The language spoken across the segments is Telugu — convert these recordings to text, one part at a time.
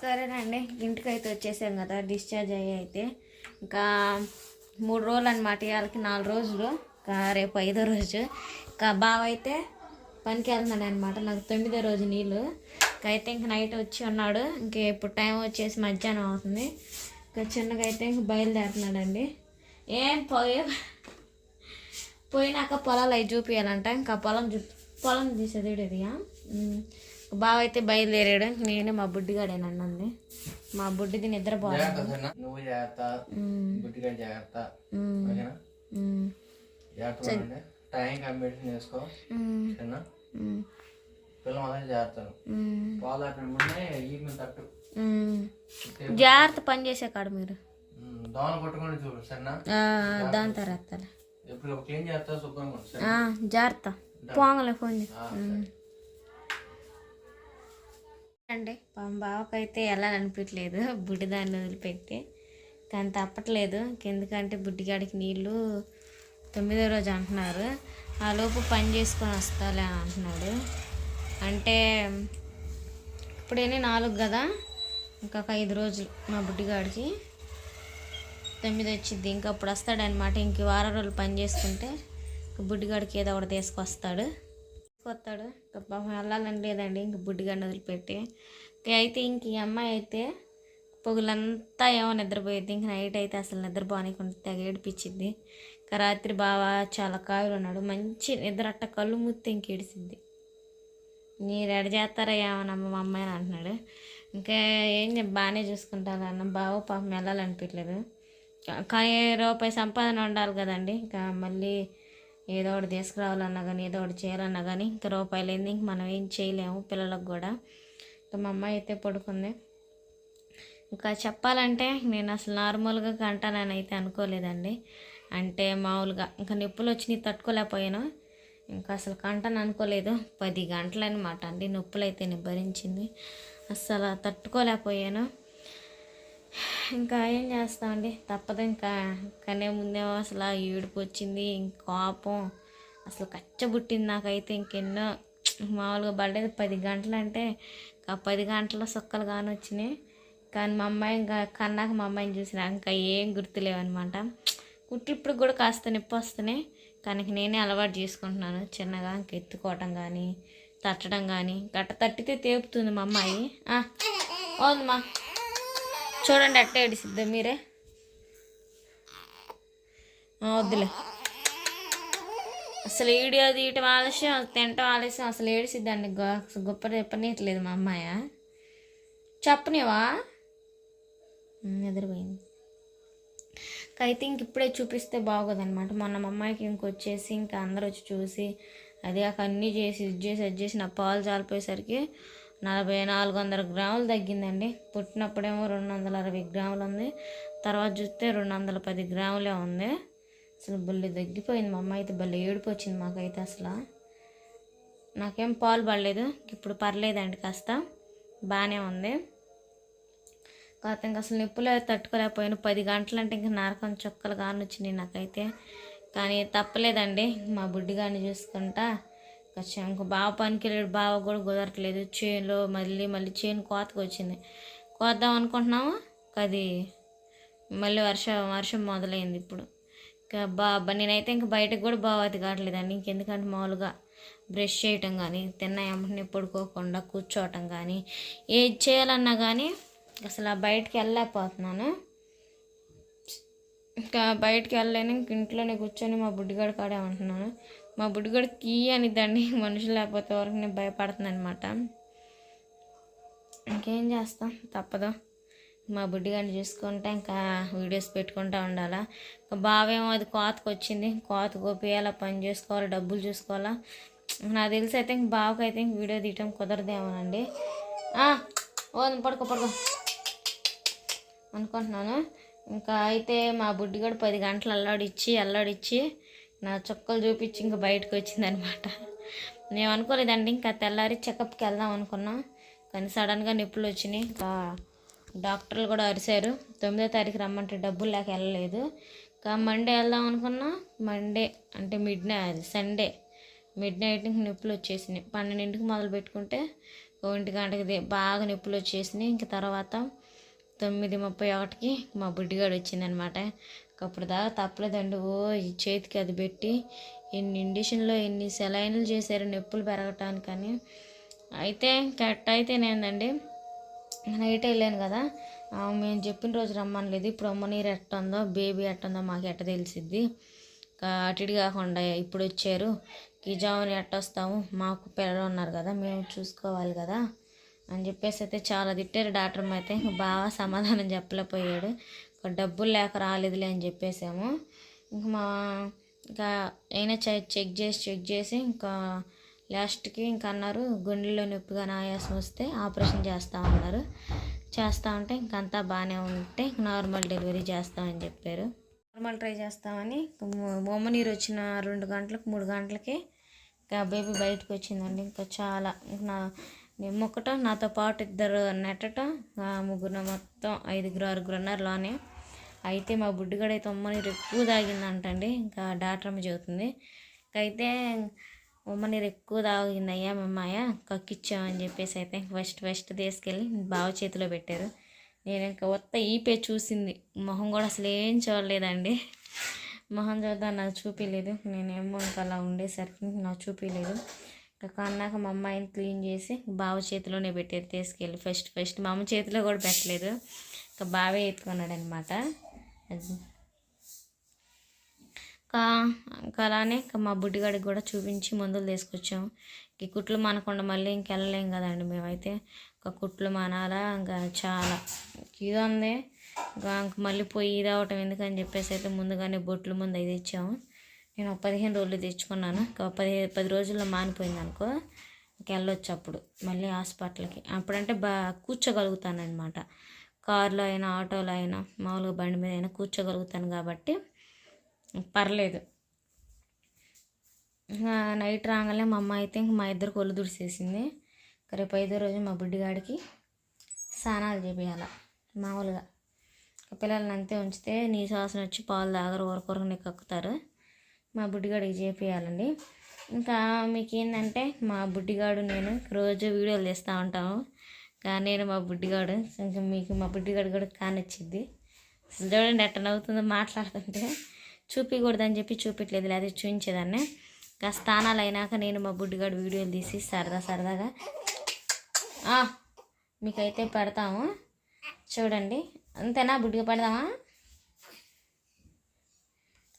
సరేనండి ఇంటికి అయితే వచ్చేసాం కదా డిశ్చార్జ్ అయ్యి అయితే. ఇంకా మూడు రోజులు అనమాట ఇవాళకి నాలుగు రోజులు. ఇంకా రేపు ఐదో రోజు. ఇంకా బావ అయితే పనికి వెళ్తున్నాడు అనమాట నాకు తొమ్మిదో రోజు నీళ్ళు. ఇంకా అయితే ఇంక నైట్ వచ్చి ఉన్నాడు. ఇంక ఇప్పుడు టైం వచ్చేసి మధ్యాహ్నం అవుతుంది. ఇంకా చిన్నగా అయితే ఇంక బయలుదేరుతున్నాడండి. ఏం పోయి పోయినాక పొలాలు అవి చూపించాలంట ఇంకా పొలం చూ పొలం తీసేది ఇది బావ అయితే బయలుదేరాడు. నేను మా బుడ్డిగాడేనండి అంది మా బుడ్డిది నిద్రపోవాలి జాగ్రత్త? నువ్వు చేసుకో. పని. చేసే కాడు మీరు. ఉమ్, దోమ కొట్టుకొని చూడు సరేనా? ఆ, దాని తర్వాత. ఎప్పుడు క్లీన్ చేస్తా శుభ్రంగా ఉండు, సరే ఆ, జాగ్రత్త. పోంగలే ఫోన్. అండి. పాపం బావకైతే వెళ్ళాలనిపించలేదు బుడ్డి దాన్ని వదిలిపెట్టి. కానీ తప్పట్లేదు. ఎందుకంటే బుడ్డిగాడికి నీళ్ళు తొమ్మిదో రోజు అంటున్నారు. ఆ లోపు పని చేసుకొని వస్తాలే అని అంటున్నాడు. అంటే ఇప్పుడేనే నాలుగు కదా. ఇంకొక ఐదు రోజులు మా బుడ్డిగాడికి. తొమ్మిది వచ్చింది ఇంకా అప్పుడు వస్తాడనమాట ఇంక వారం రోజులు పని చేసుకుంటే బుడ్డిగాడికి ఏదో ఒకటి తీసుకొస్తాడు. తీసుకొస్తాడు ఇంకా పాపం వెళ్ళాలని లేదండి. ఇంక బుడ్డిగాడిని వదిలిపెట్టి. ఇంక అయితే ఇంక ఈ అమ్మాయి అయితే పొగులంతా ఏమో నిద్రపోయేది ఇంక నైట్ అయితే అసలు నిద్రపోనీకుండా తెగ ఏడిపించింది ఇంకా రాత్రి బాగా చాలా కాయలు ఉన్నాడు మంచి నిద్ర అట్ట కళ్ళు ముత్తి ఇంక ఏడిసింది మీరు ఎడ చేస్తారా ఏమనమ్మ మా అమ్మాయి అని అంటున్నాడు. ఇంకా ఏం బాగానే చూసుకుంటారు అన్న బావ పాపం వెళ్ళాలనిపించలేదు కానీ రూపాయి సంపాదన ఉండాలి కదండి. ఇంకా మళ్ళీ ఏదో ఒకటి తీసుకురావాలన్నా కానీ ఏదో ఒకటి చేయాలన్నా కానీ ఇంకా రూపాయలు ఏంది ఇంక మనం ఏం చేయలేము పిల్లలకు కూడా. ఇంకా మా అమ్మాయి అయితే పడుకుంది. ఇంకా చెప్పాలంటే నేను అసలు నార్మల్గా కంటానని అయితే అనుకోలేదండి. అంటే మామూలుగా ఇంకా నొప్పులు వచ్చినాయి తట్టుకోలేకపోయాను. ఇంకా అసలు కంటాను అనుకోలేదు. పది గంటలు అనమాట అండి నొప్పులు అయితే నేను భరించింది అసలు తట్టుకోలేకపోయాను. ఇంకా ఏం చేస్తామండి? తప్పదు ఇంకా. కనే ముందేమో అసలు ఏడుపు వచ్చింది ఇంక కోపం. అసలు కచ్చబుట్టింది నాకైతే ఇంకెన్నో. మామూలుగా పడేది పది గంటలు అంటే ఇంకా పది గంటల సుక్కలు కానీ వచ్చినాయి. కానీ మా అమ్మాయి ఇంకా కన్నాక మా అమ్మాయిని చూసిన ఇంకా ఏం గుర్తులేవన్నమాట. కుట్లు ఇప్పుడు కూడా కాస్త నొప్పి వస్తున్నాయి. కానీ నేనే అలవాటు చేసుకుంటున్నాను. చిన్నగా ఇంక ఎత్తుకోవటం కానీ తట్టడం కానీ గట్ట తట్టితే తేపుతుంది మా అమ్మాయి. ఆ, అవునమ్మా చూడండి అట్టే ఏడిసిద్దా మీరే? వద్దులే. అసలు వీడియో తీయటం ఆలస్యం తినటం ఆలస్యం అసలు ఏడిసిద్దండి. గొప్ప చెప్పనీయట్లేదు మా అమ్మాయ. చెప్పనివా నిద్రపోయింది అయితే ఇంక ఇప్పుడే చూపిస్తే బాగోదన్నమాట. మొన్న మా అమ్మాయికి ఇంకొచ్చేసి ఇంకా అందరూ వచ్చి చూసి అది అక్కడ అన్నీ చేసి ఇది చేసి అది చేసి నా పాలు చాలిపోయేసరికి నలభై నాలుగు వందల గ్రాములు తగ్గిందండి. పుట్టినప్పుడేమో రెండు వందల అరవై గ్రాములు ఉంది. తర్వాత చూస్తే రెండు వందల పది గ్రాములే ఉంది. అసలు బల్లి తగ్గిపోయింది. మా అమ్మ అయితే బల్లి ఏడుపు వచ్చింది మాకైతే అసలు. నాకేం పాలు పడలేదు. ఇప్పుడు పర్లేదండి కాస్త. బాగానే ఉంది. కాకపోతే ఇంకా అసలు నొప్పులు తట్టుకోలేకపోయాను. పది గంటలు అంటే ఇంకా నరకం చుక్కలు కానొచ్చినాయి నాకైతే. కానీ తప్పలేదండి. మా బుడ్డి గారిని చూసుకుంటా కొంచెం బావ పనికి వెళ్ళాడు బావ కూడా కుదరట్లేదు. చేనులో మళ్ళీ మళ్ళీ చేను కోతకు వచ్చింది. కోద్దాం అనుకుంటున్నాము అది మళ్ళీ వర్షం వర్షం మొదలైంది ఇప్పుడు. ఇంకా బా నేనైతే ఇంకా బయటకు కూడా బావతి కావట్లేదండి ఇంకెందుకంటే మామూలుగా బ్రష్ చేయటం కానీ తిన్న వెంటనే పడుకోకుండా కూర్చోవటం కానీ ఏది చేయాలన్నా కానీ అసలు ఆ బయటికి వెళ్ళలేకపోతున్నాను. ఇంకా బయటికి వెళ్ళలేను ఇంక ఇంట్లోనే కూర్చొని మా బుడ్డిగాడు కాడే ఉంటున్నాను. మా బుడ్డిగాడు కీ అనిద్దండి. మనుషులు లేకపోతే వరకు నేను భయపడుతుందనమాట అనమాట ఇంకేం చేస్తాం? తప్పదు. మా బుడ్డిగాడిని చూసుకుంటే ఇంకా వీడియోస్ పెట్టుకుంటూ ఉండాలా? ఇంకా బావేమో అది కోతకు వచ్చింది. కోత గోపియాలా పని చేసుకోవాలా డబ్బులు చూసుకోవాలా? నాకు తెలిసి అయితే ఇంక బావకి అయితే ఇంక వీడియో తీయటం కుదరదేమోనండి. ఓ పడుకో పడుకో. అనుకుంటున్నాను. ఇంకా అయితే మా బుడ్డి కూడా పది గంటలు అల్లాడిచ్చి అల్లాడిచ్చి నా చుక్కలు చూపించి ఇంకా బయటకు వచ్చిందనమాట. మేము అనుకోలేదండి ఇంకా తెల్లారి చెకప్కి వెళ్దాం అనుకున్నాం. కానీ సడన్గా నొప్పులు వచ్చినాయి. ఇంకా డాక్టర్లు కూడా అరిశారు. తొమ్మిదో తారీఖు రమ్మంటే డబ్బులు లేక వెళ్ళలేదు. ఇంకా మండే వెళ్దాం అనుకున్నా. మండే అంటే మిడ్ నైట్ సండే మిడ్ నైట్కి నొప్పులు వచ్చేసినాయి. పన్నెండింటికి మొదలు పెట్టుకుంటే ఒంటి గంటకి బాగా నొప్పులు వచ్చేసినాయి. ఇంక తర్వాత తొమ్మిది ముప్పై ఒకటికి మా బుడ్డిగాడు వచ్చిందనమాట. అప్పుడు దాకా తప్పలేదండి ఓ ఈ చేతికి అది పెట్టి ఎన్ని ఇండిషన్లో ఎన్ని సెలైన్లు చేశారు నొప్పులు పెరగటానికని. అయితే కరెక్ట్ అయితే నేనండి నైట్ వెళ్ళాను కదా మేము చెప్పిన రోజు రమ్మనలేదు. ఇప్పుడు అమ్మ నీరు ఎట్టుందో బేబీ ఎట్టుందో మాకు ఎట్ట తెలిసిద్ది. అటుడి అటు ఇటు కాకుండా ఇప్పుడు వచ్చారు. ఈ ఎట్టొస్తాము మాకు పిల్లలు ఉన్నారు కదా మేము చూసుకోవాలి కదా అని చెప్పేసి అయితే చాలా తిట్టారు. డాక్టర్ అయితే బాగా సమాధానం చెప్పలేకపోయాడు. డబ్బులు లేక రాలేదులే అని చెప్పేసాము. ఇంకా మా ఇంకా అయినా చెక్ చెక్ చేసి చెక్ చేసి ఇంకా లాస్ట్కి ఇంకా అన్నారు గుండెల్లో నొప్పిగా ఆయాసం వస్తే ఆపరేషన్ చేస్తామన్నారు చేస్తా ఉంటే ఇంకంతా బాగానే ఉంటే నార్మల్ డెలివరీ చేస్తామని చెప్పారు. నార్మల్ ట్రై చేస్తామని బొమ్మ నీరు వచ్చిన రెండు గంటలకు మూడు గంటలకి ఇంకా బేబీ బయటకు వచ్చిందండి. ఇంకా చాలా నా మొక్కటం నాతో పాటు ఇద్దరు నెట్టటం ముగ్గురు మొత్తం ఐదుగురు ఆరుగురు ఉన్నారు లోనే. అయితే మా బుడ్డిగడ అయితే ఉమ్మ నీరు ఎక్కువ తాగిందంటండి. ఇంకా డాక్టర్ అమ్మ చెబుతుంది అయితే ఉమ్మ నీరు ఎక్కువ తాగింది అయ్యా మమ్మాయ కక్కిచ్చామని చెప్పేసి అయితే ఫస్ట్ ఫస్ట్ తీసుకెళ్ళి బావ చేతిలో పెట్టారు. నేను ఇంకా కొత్త ఈపే చూసింది. మొహం కూడా అసలు ఏం చూడలేదండి. మొహం చూద్దాం నాకు చూపించలేదు నేనేమో ఇంకా అలా ఉండేసరికి నాకు చూపించలేదు ఇంకా కన్నాక మా అమ్మాయిని క్లీన్ చేసి బావ చేతిలోనే పెట్టారు తీసుకెళ్ళి. ఫస్ట్ ఫస్ట్ మా అమ్మ చేతిలో కూడా పెట్టలేదు. ఇంకా బావే ఎత్తుకున్నాడు అనమాట అలానే ఇంకా మా బుడ్డిగాడికి కూడా చూపించి మందులు తీసుకొచ్చాము ఈ కుట్లు మానకుండా మళ్ళీ ఇంకెళ్ళలేం కదండి మేమైతే. ఇంకా కుట్లు మానాలా ఇంకా చాలా. ఇది ఉంది ఇంకా మళ్ళీ పోయి ఇది అవటం ఎందుకని చెప్పేసి అయితే ముందుగానే బొట్లు ముందు ఇది ఇచ్చాము నేను పదిహేను రోజులు తెచ్చుకున్నాను. ఇంకా పదిహేను పది రోజుల్లో మానిపోయింది అనుకో ఇంకెళ్ళొచ్చు అప్పుడు. మళ్ళీ హాస్పిటల్కి. అప్పుడంటే బా కూర్చోగలుగుతాను అనమాట కార్లో అయినా ఆటోలో అయినా మామూలుగా బండి మీద అయినా కూర్చోగలుగుతాను కాబట్టి పర్లేదు. నైట్ రాగానే మా అమ్మ అయితే ఇంక మా ఇద్దరు కొలు దుడిసేసింది. రేపు ఐదో రోజు మా బుడ్డిగాడికి స్నానాలు చేపియాల మామూలుగా. పిల్లల్ని అంతే ఉంచితే నీ శ్వాసన వచ్చి పాలు తాగరు ఊరకొరకు కక్కుతారు. మా బుడ్డిగాడికి చేపియాలండి. ఇంకా మీకు ఏంటంటే మా బుడ్డిగాడు నేను రోజు వీడియోలు తీస్తూ ఉంటాము. నేను మా బుడ్డిగాడు. ఇంకా మీకు మా బుడ్డిగాడు కూడా కానొచ్చింది చూడండి ఎట్ట నవ్వుతుందో మాట్లాడుతుంటే చూపించకూడదని చెప్పి చూపించలేదు లేదా చూపించేదాన్ని ఇంకా స్థానాలు అయినాక నేను మా బుడ్డిగాడు వీడియోలు తీసి సరదా సరదాగా మీకైతే పెడతాము. చూడండి. అంతేనా? బుడ్డిగా పెడదామా?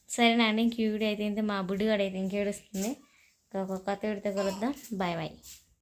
సరేనా అండి ఇంక ఈ వీడియో అయితే మా బుడ్డిగాడు అయితే ఇంకేడుస్తుంది. ఇంకొక కొత్త వీడితో కలుద్దాం. Bye bye.